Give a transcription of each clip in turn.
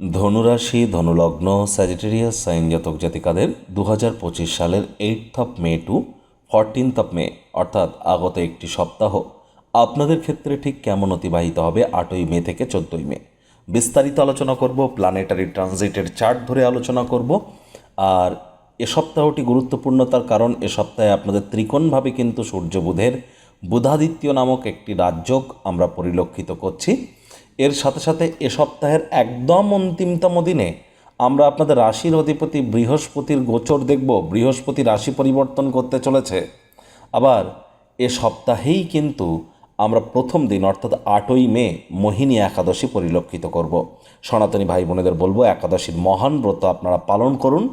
ধনুরাশি, ধনুলগ্ন Sagittarius sign জাতক জাতিকাদের দু হাজার পঁচিশ সালের eighth of May to fourteenth of May অর্থাৎ আগত একটি সপ্তাহ। আপনাদের ক্ষেত্রে ঠিক কেমন অতিবাহিত হবে আটই মে থেকে চোদ্দই মে? বিস্তারিত আলোচনা করব প্ল্যানেটারি ট্রানজিটের চার্ট ধরে আলোচনা করব। আর এ সপ্তাহটি গুরুত্বপূর্ণতার কারণ, এ সপ্তাহে আপনাদের ত্রিকোণভাবে কিন্তু সূর্য বুধের বুধাদিত্য নামক একটি রাজযোগ আমরা পরিলক্ষিত করছি। এর সাথে সাথে এ সপ্তাহের একদম অন্তিমতম দিনে আমরা আপনাদের রাশির অধিপতি বৃহস্পতির গোচর দেখব। বৃহস্পতি রাশি পরিবর্তন করতে চলেছে। আবার এ সপ্তাহেই কিন্তু আমরা প্রথম দিন, অর্থাৎ আটই মে, মোহিনী একাদশী পরিলক্ষিত করব। সনাতনী ভাই বোনেদের বলব, একাদশীর মহান ব্রত আপনারা পালন করুন।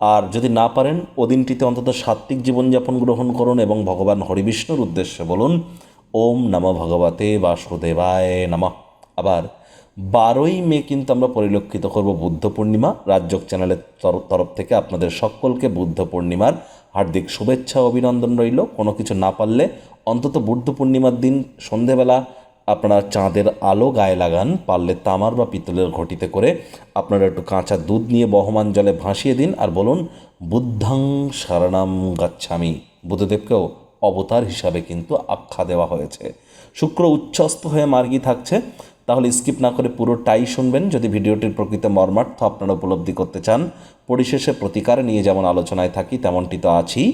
আর যদি না পারেন, ও দিনটিতে অন্তত সাত্ত্বিক জীবনযাপন গ্রহণ করুন এবং ভগবান হরিবিষ্ণুর উদ্দেশ্যে বলুন, ওম নম ভগবতে বাসুদেবায় নমঃ। আবার বারোই মে কিন্তু আমরা পরিলক্ষিত করব বুদ্ধ পূর্ণিমা। রাজ্যক চ্যানেলের তর- তরফ থেকে আপনাদের সকলকে বুদ্ধ পূর্ণিমার হার্দিক শুভেচ্ছা অভিনন্দন রইল। কোনো কিছু না পারলে অন্তত বুদ্ধ পূর্ণিমার দিন সন্ধেবেলা আপনারা চাঁদের আলো গায়ে লাগান, পারলে তামার বা পিতলের ঘটিতে করে আপনারা একটু কাঁচা দুধ নিয়ে বহমান জলে ভাসিয়ে দিন আর বলুন, বুদ্ধাং শরণাম গাচ্ছামি। বুদ্ধদেবকেও অবতার হিসাবে কিন্তু আখ্যা দেওয়া হয়েছে। শুক্র উচ্চস্ত হয়ে মার্গি থাকছে। তাহলে স্কিপ না করে পুরোটাই শুনবেন। যদি ভিডিওটির প্রকৃত মর্মার্থ আপনারা উপলব্ধি করতে চান, পরিশেষে প্রতিকার নিয়ে যেমন আলোচনায় থাকি, তেমনটি তো আছেই।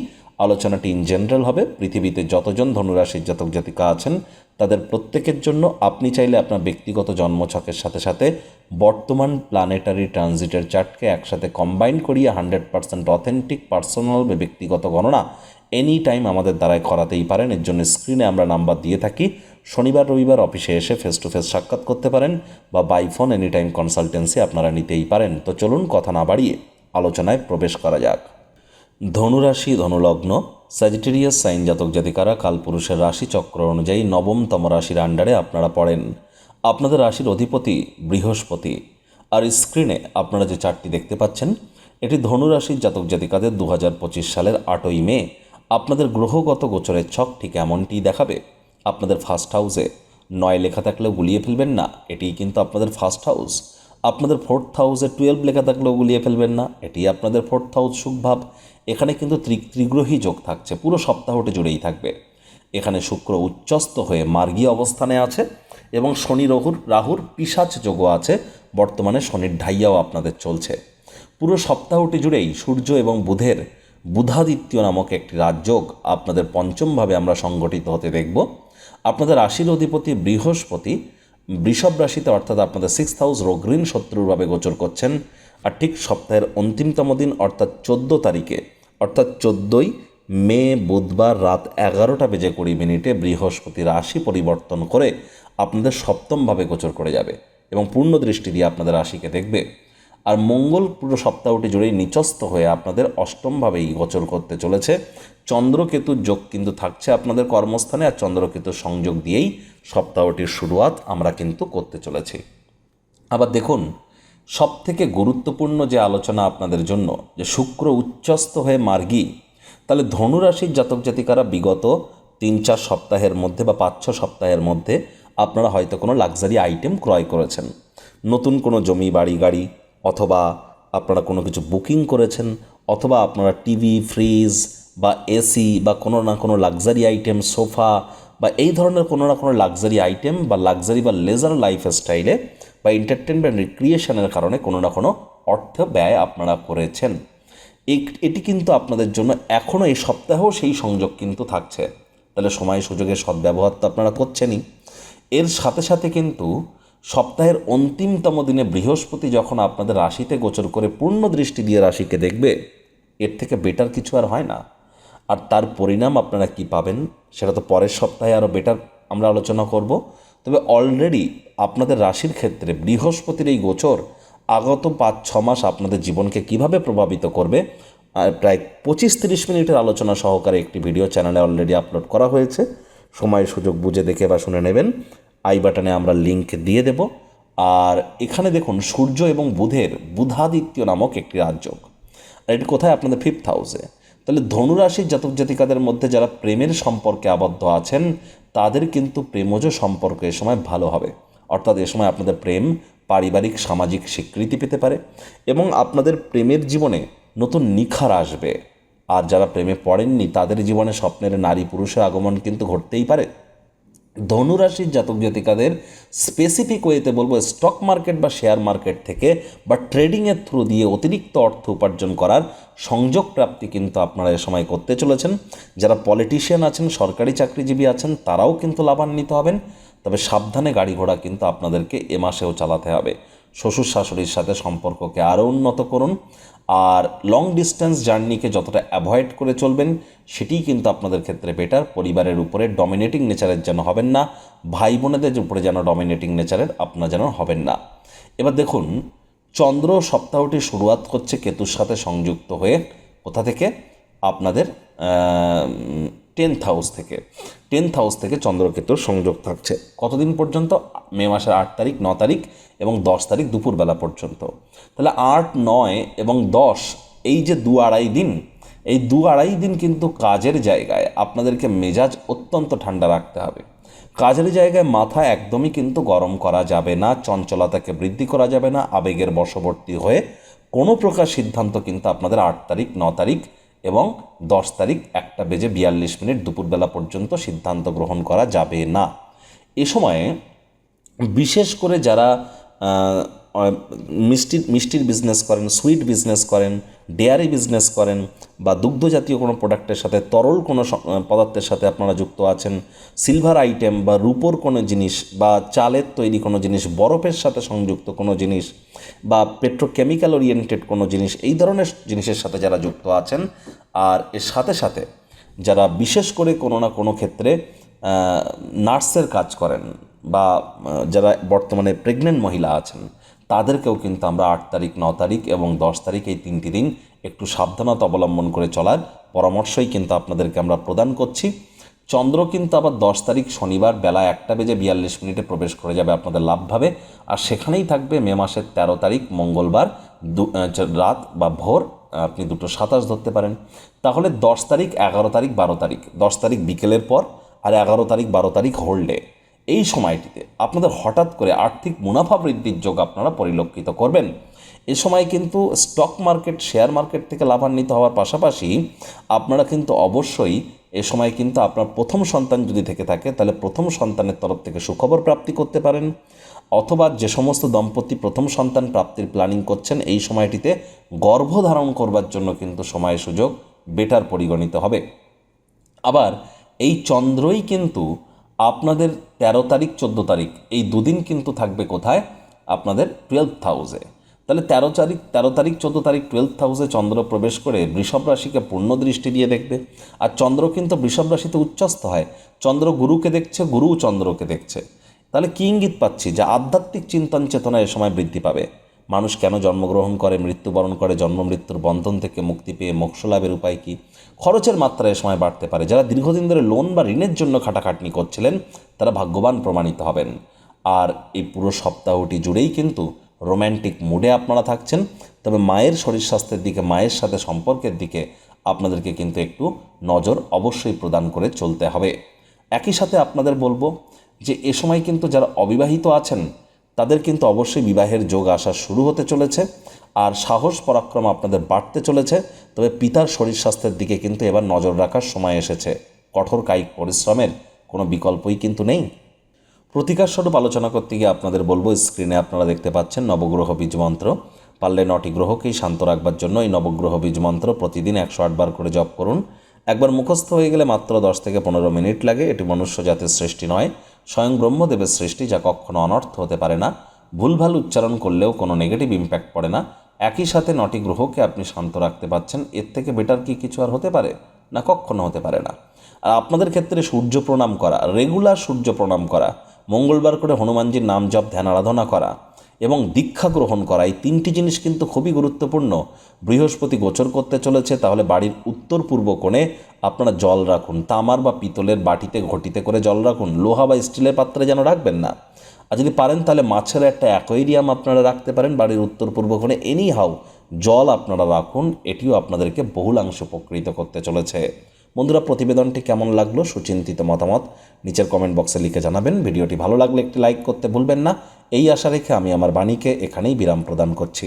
আলোচনাটি ইন জেনারেল হবে। পৃথিবীতে যতজন ধনুরাশির জাতক জাতিকা আছেন, তাদের প্রত্যেকের জন্য আপনি চাইলে আপনার ব্যক্তিগত জন্মছকের সাথে সাথে বর্তমান প্ল্যানেটারি ট্রানজিটের চার্টকে একসাথে কম্বাইন করিয়ে হান্ড্রেড পার্সেন্ট অথেন্টিক পার্সোনাল বা ব্যক্তিগত গণনা এনি টাইম আমাদের দ্বারাই করাতেই পারেন। এর জন্য স্ক্রিনে আমরা নাম্বার দিয়ে থাকি। শনিবার, রবিবার অফিসে এসে ফেস টু ফেস সাক্ষাৎ করতে পারেন বা by phone any time consultancy আপনারা নিতেই পারেন। তো চলুন কথা না বাড়িয়ে আলোচনায় প্রবেশ করা যাক। ধনুরাশি, ধনুলগ্ন স্যাজিটেরিয়াস সাইন জাতক জাতিকারা কালপুরুষের রাশি চক্র অনুযায়ী নবমতম রাশির আন্ডারে আপনারা পড়েন। আপনাদের রাশির অধিপতি বৃহস্পতি। আর স্ক্রিনে আপনারা যে চারটি দেখতে পাচ্ছেন, এটি ধনুরাশির জাতক জাতিকাদের দু হাজার পঁচিশ সালের আটই মে। আপনাদের গ্রহগত গোচরের ছক ঠিক এমনটিই দেখাবে? আপনাদের ফার্স্ট হাউসে নয় লেখা থাকলেও গুলিয়ে ফেলবেন না এটি কিন্তু আপনাদের ফার্স্ট হাউস আপনাদের ফোর্থ হাউসে টুয়েলভ লেখা থাকলেও গুলিয়ে ফেলবেন না, এটি আপনাদের ফোর্থ হাউস সুখভাব এখানে কিন্তু ত্রি ত্রিগ্রহী যোগ থাকছে, পুরো সপ্তাহটি জুড়েই থাকবে। এখানে শুক্র উচ্চস্ত হয়ে মার্গীয় অবস্থানে আছে এবং শনি, রহুর, রাহুর পিসাচ যোগও আছে। বর্তমানে শনির ঢাইয়াও আপনাদের চলছে। পুরো সপ্তাহটি জুড়েই সূর্য এবং বুধের বুধাদিত্য নামক একটি রাজযোগ আপনাদের পঞ্চমভাবে আমরা সংগঠিত হতে দেখব। আপনাদের রাশির অধিপতি বৃহস্পতি, বৃষভ রাশিতে অর্থাৎ আপনাদের সিক্স হাউস রোগ্রীন শত্রুরভাবে গোচর করছেন। আর ঠিক সপ্তাহের অন্তিমতম দিন অর্থাৎ চোদ্দ তারিখে, অর্থাৎ চোদ্দোই মে বুধবার রাত এগারোটা বেজে কুড়ি মিনিটে বৃহস্পতি রাশি পরিবর্তন করে আপনাদের সপ্তমভাবে গোচর করে যাবে এবং পূর্ণ দৃষ্টি দিয়ে আপনাদের রাশিকে দেখবে। আর মঙ্গল পুরো সপ্তাহটি জুড়েই নিচস্থ হয়ে আপনাদের অষ্টমভাবেই গোচর করতে চলেছে। চন্দ্রকেতুর যোগ কিন্তু থাকছে আপনাদের কর্মস্থানে আর চন্দ্রকেতুর সংযোগ দিয়েই সপ্তাহটির শুরুয়াত আমরা কিন্তু করতে চলেছি। আবার দেখুন সব থেকে গুরুত্বপূর্ণ যে আলোচনা আপনাদের জন্য, যে শুক্র উচ্চস্ত হয়ে মার্গী, তাহলে ধনুরাশির জাতক জাতিকারা বিগত তিন চার সপ্তাহের মধ্যে বা পাঁচ ছ সপ্তাহের মধ্যে আপনারা হয়তো কোনো লাক্সারি আইটেম ক্রয় করেছেন। নতুন কোনো জমি, বাড়ি, গাড়ি অথবা আপনারা কোনো কিছু বুকিং করেছেন, অথবা আপনারা টিভি, ফ্রিজ বা এসি বা কোনো না কোনো লাক্সারি আইটেম, সোফা বা এই ধরনের কোনো না কোনো লাক্সারি আইটেম বা লাক্সারি বা লেজার লাইফ স্টাইলে বা এন্টারটেনমেন্ট রিক্রিয়েশনের কারণে কোনো না কোনো অর্থ ব্যয় আপনারা করেছেন। এটি কিন্তু আপনাদের জন্য এখনও এই সপ্তাহেও সেই সংযোগ কিন্তু থাকছে। তাহলে সময় সুযোগের সদ্ব্যবহার তো আপনারা করছেনই। এর সাথে সাথে কিন্তু সপ্তাহের অন্তিমতম দিনে বৃহস্পতি যখন আপনাদের রাশিতে গোচর করে পূর্ণ দৃষ্টি দিয়ে রাশিকে দেখবে, এর থেকে বেটার কিছু আর হয় না। আর তার পরিণাম আপনারা কি পাবেন, সেটা তো পরের সপ্তাহে আরও বেটার আমরা আলোচনা করব। তবে অলরেডি আপনাদের রাশির ক্ষেত্রে বৃহস্পতির এই গোচর আগত পাঁচ, ছ মাস আপনাদের জীবনকে কীভাবে প্রভাবিত করবে, আর প্রায় পঁচিশ তিরিশ মিনিটের আলোচনা সহকারে একটি ভিডিও চ্যানেলে অলরেডি আপলোড করা হয়েছে। সময়, সুযোগ বুঝে দেখে বা শুনে নেবেন। আই বাটনে আমরা লিংক দিয়ে দেব। আর এখানে দেখুন, সূর্য এবং বুধের বুধাদিত্য নামক একটি রাজযোগ। আর এটি কোথায়? আপনাদের ফিফথ হাউসে তাহলে ধনুরাশির জাতক জাতিকাদের মধ্যে যারা প্রেমের সম্পর্কে আবদ্ধ আছেন, তাদের কিন্তু প্রেমজ সম্পর্ক এ সময় ভালো হবে। অর্থাৎ এ সময় আপনাদের প্রেম পারিবারিক, সামাজিক স্বীকৃতি পেতে পারে এবং আপনাদের প্রেমের জীবনে নতুন নিখার আসবে। আর যারা প্রেমে পড়েননি, তাদের জীবনে স্বপ্নের নারী পুরুষের আগমন কিন্তু ঘটতেই পারে। ধনুরাশির জাতক জাতিকাদের স্পেসিফিক ওয়েতে বলব স্টক মার্কেট বা শেয়ার মার্কেট থেকে বা ট্রেডিংয়ের থ্রু দিয়ে অতিরিক্ত অর্থ উপার্জন করার সংযোগ প্রাপ্তি কিন্তু আপনারা এ সময় করতে চলেছেন। যারা পলিটিশিয়ান আছেন, সরকারি চাকরিজীবী আছেন, তারাও কিন্তু লাভান্বিত হবেন। তবে সাবধানে গাড়ি ঘোড়া কিন্তু আপনাদেরকে এ মাসেও চালাতে হবে। শ্বশুর শাশুড়ির সাথে সম্পর্ককে আরও উন্নত করুন আর লং ডিস্টেন্স জার্নিকে যতটা অ্যাভয়েড করে চলবেন, সেটিই কিন্তু আপনাদের ক্ষেত্রে বেটার পরিবারের উপরে ডমিনেটিং নেচারের যেন হবেন না ভাই বোনেদের উপরে যেন ডমিনেটিং নেচারের আপনার যেন হবেন না। এবার দেখুন, চন্দ্র সপ্তাহটি শুরুয়াত করছে কেতুর সাথে সংযুক্ত হয়ে কোথা থেকে? আপনাদের টেন্থ হাউস থেকে। টেন্থ হাউস থেকে চন্দ্রকেতুর সংযোগ থাকছে। কতদিন পর্যন্ত? মে মাসের আট তারিখ, ন তারিখ। এবং দশ তারিখ দুপুরবেলা পর্যন্ত। তাহলে আট, নয় এবং দশ, এই যে দু আড়াই দিন, এই দু আড়াই দিন কিন্তু কাজের জায়গায় আপনাদেরকে মেজাজ অত্যন্ত ঠান্ডা রাখতে হবে। কাজের জায়গায় মাথা একদমই কিন্তু গরম করা যাবে না, চঞ্চলতাকে বৃদ্ধি করা যাবে না, আবেগের বশবর্তী হয়ে কোনো প্রকার সিদ্ধান্ত কিন্তু আপনাদের আট তারিখ, ন তারিখ এবং দশ তারিখ একটা বেজে বিয়াল্লিশ মিনিট দুপুরবেলা পর্যন্ত সিদ্ধান্ত গ্রহণ করা যাবে না। এ সময়ে বিশেষ করে যারা মিষ্টির মিষ্টির বিজনেস করেন সুইট বিজনেস করেন ডেয়ারি বিজনেস করেন, বা দুগ্ধ জাতীয় কোনো প্রোডাক্টের সাথে, তরল কোনো পদার্থের সাথে আপনারা যুক্ত আছেন সিলভার আইটেম বা রূপোর কোনো জিনিস, বা চালের তৈরি কোনো জিনিস, বরফের সাথে সংযুক্ত কোনো জিনিস, বা পেট্রোকেমিক্যাল ওরিয়েন্টেড কোনো জিনিস, এই ধরনের জিনিসের সাথে যারা যুক্ত আছেন, আর এর সাথে সাথে যারা বিশেষ করে কোনো না কোনো ক্ষেত্রে নার্সের কাজ করেন বা যারা বর্তমানে প্রেগনেন্ট মহিলা আছেন, তাদেরকেও কিন্তু আমরা আট তারিখ, ন তারিখ এবং দশ তারিখ এই তিনটি দিন একটু সাবধানতা অবলম্বন করে চলার পরামর্শই কিন্তু আপনাদেরকে আমরা প্রদান করছি। চন্দ্র কিন্তু আবার দশ তারিখ শনিবার বেলা একটা বেজে বিয়াল্লিশ মিনিটে প্রবেশ করে যাবে আপনাদের লাভভাবে। আর সেখানেই থাকবে মে মাসের তেরো তারিখ, মঙ্গলবার দু- রাত বা ভোর, আপনি দুটো সাতাশ ধরতে পারেন। তাহলে দশ তারিখ, এগারো তারিখ, বারো তারিখ, দশ তারিখ বিকেলের পর আর এগারো তারিখ, বারো তারিখ হোল্ডে এই সময়টিতে আপনাদের হঠাৎ করে আর্থিক মুনাফা বৃদ্ধির যোগ আপনারা পরিলক্ষিত করবেন। এ সময় কিন্তু স্টক মার্কেট শেয়ার মার্কেট থেকে লাভান্বিত হওয়ার পাশাপাশি আপনারা কিন্তু অবশ্যই এ সময় কিন্তু আপনার প্রথম সন্তান যদি থেকে থাকে, তাহলে প্রথম সন্তানের তরফ থেকে সুখবর প্রাপ্তি করতে পারেন। অথবা যে সমস্ত দম্পতি প্রথম সন্তান প্রাপ্তির প্ল্যানিং করছেন, এই সময়টিতে গর্ভধারণ করবার জন্য কিন্তু সময় সুযোগ বেটার পরিগণিত হবে। আবার এই চন্দ্রই কিন্তু আপনাদের তেরো তারিখ, চোদ্দ তারিখ, এই দুদিন কিন্তু থাকবে কোথায়? আপনাদের টুয়েলভ হাউসে তাহলে তেরো তারিখ তেরো তারিখ, চোদ্দ তারিখ টুয়েলভ হাউসে চন্দ্র প্রবেশ করে বৃষভ রাশিকে পূর্ণ দৃষ্টি দিয়ে দেখবে। আর চন্দ্র কিন্তু বৃষভ রাশিতে উচ্চস্থ হয়। চন্দ্র গুরুকে দেখছে, গুরু চন্দ্রকে দেখছে। তাহলে কি ইঙ্গিত পাচ্ছি? যে আধ্যাত্মিক চিন্তন চেতনা এ সময় বৃদ্ধি পাবে। মানুষ কেন জন্মগ্রহণ করে, মৃত্যুবরণ করে, জন্ম মৃত্যুর বন্ধন থেকে মুক্তি পেয়ে মোক্ষ লাভের উপায় কী? খরচের মাত্রা এ সময় বাড়তে পারে। যারা দীর্ঘদিন ধরে লোন বা ঋণের জন্য খাটাখাটনি করছিলেন, তারা ভাগ্যবান প্রমাণিত হবেন। আর এই পুরো সপ্তাহটি জুড়েই কিন্তু রোম্যান্টিক মুডে আপনারা থাকছেন। তবে মায়ের শরীর স্বাস্থ্যের দিকে, মায়ের সাথে সম্পর্কের দিকে আপনাদেরকে কিন্তু একটু নজর অবশ্যই প্রদান করে চলতে হবে। একই সাথে আপনাদের বলব যে, এ সময় কিন্তু যারা অবিবাহিত আছেন তাদের কিন্তু অবশ্যই বিবাহের যোগ আসা শুরু হতে চলেছে আর সাহস পরাক্রম আপনাদের বাড়তে চলেছে, তবে পিতার শরীর স্বাস্থ্যের দিকে কিন্তু এবার নজর রাখার সময় এসেছে। কঠোর কায়িক পরিশ্রমের কোনো বিকল্পই কিন্তু নেই। প্রতিকার স্বরূপ আলোচনা করতে গিয়ে আপনাদের বলব, স্ক্রিনে আপনারা দেখতে পাচ্ছেন নবগ্রহ বীজ মন্ত্র। পারলে নটি গ্রহকেই শান্ত রাখবার জন্য এই নবগ্রহ বীজ মন্ত্র প্রতিদিন একশো আটবার করে জপ করুন। একবার মুখস্থ হয়ে গেলে মাত্র দশ থেকে পনেরো মিনিট লাগে। এটি মনুষ্য জাতির সৃষ্টি নয় স্বয়ং ব্রহ্মদেবের সৃষ্টি যা কখনো অনর্থ হতে পারে না, ভুলভাল উচ্চারণ করলেও কোনো নেগেটিভ ইম্প্যাক্ট পড়ে না। একই সাথে নটি গ্রহকে আপনি শান্ত রাখতে পাচ্ছেন এর থেকে বেটার কি কিছু আর হতে পারে? না, কখনো হতে পারে না। আর আপনাদের ক্ষেত্রে সূর্য প্রণাম করা রেগুলার সূর্য প্রণাম করা মঙ্গলবার করে হনুমানজির নাম জপ, ধ্যান, আরাধনা করা এবং দীক্ষা গ্রহণ করা, এই তিনটি জিনিস কিন্তু খুবই গুরুত্বপূর্ণ। বৃহস্পতি গোচর করতে চলেছে, তাহলে বাড়ির উত্তর পূর্ব কোণে আপনারা জল রাখুন, তামার বা পিতলের বাটিতে, ঘটিতে করে জল রাখুন, লোহা বা স্টিলের পাত্রে যেন রাখবেন না। আর যদি পারেন, তাহলে মাছের একটা অ্যাকোয়েরিয়াম আপনারা রাখতে পারেন বাড়ির উত্তর পূর্ব কোণে। এনি হাউ জল আপনারা রাখুন, এটিও আপনাদেরকে বহুলাংশ উপকৃত করতে চলেছে। বন্ধুরা, প্রতিবেদনটি কেমন লাগল সুচিন্তিত মতামত নিচের কমেন্ট বক্সে লিখে জানাবেন। ভিডিওটি ভালো লাগলে একটি লাইক করতে ভুলবেন না। এই আশা রেখে আমি আমার বাণীকে এখানেই বিরাম প্রদান করছি।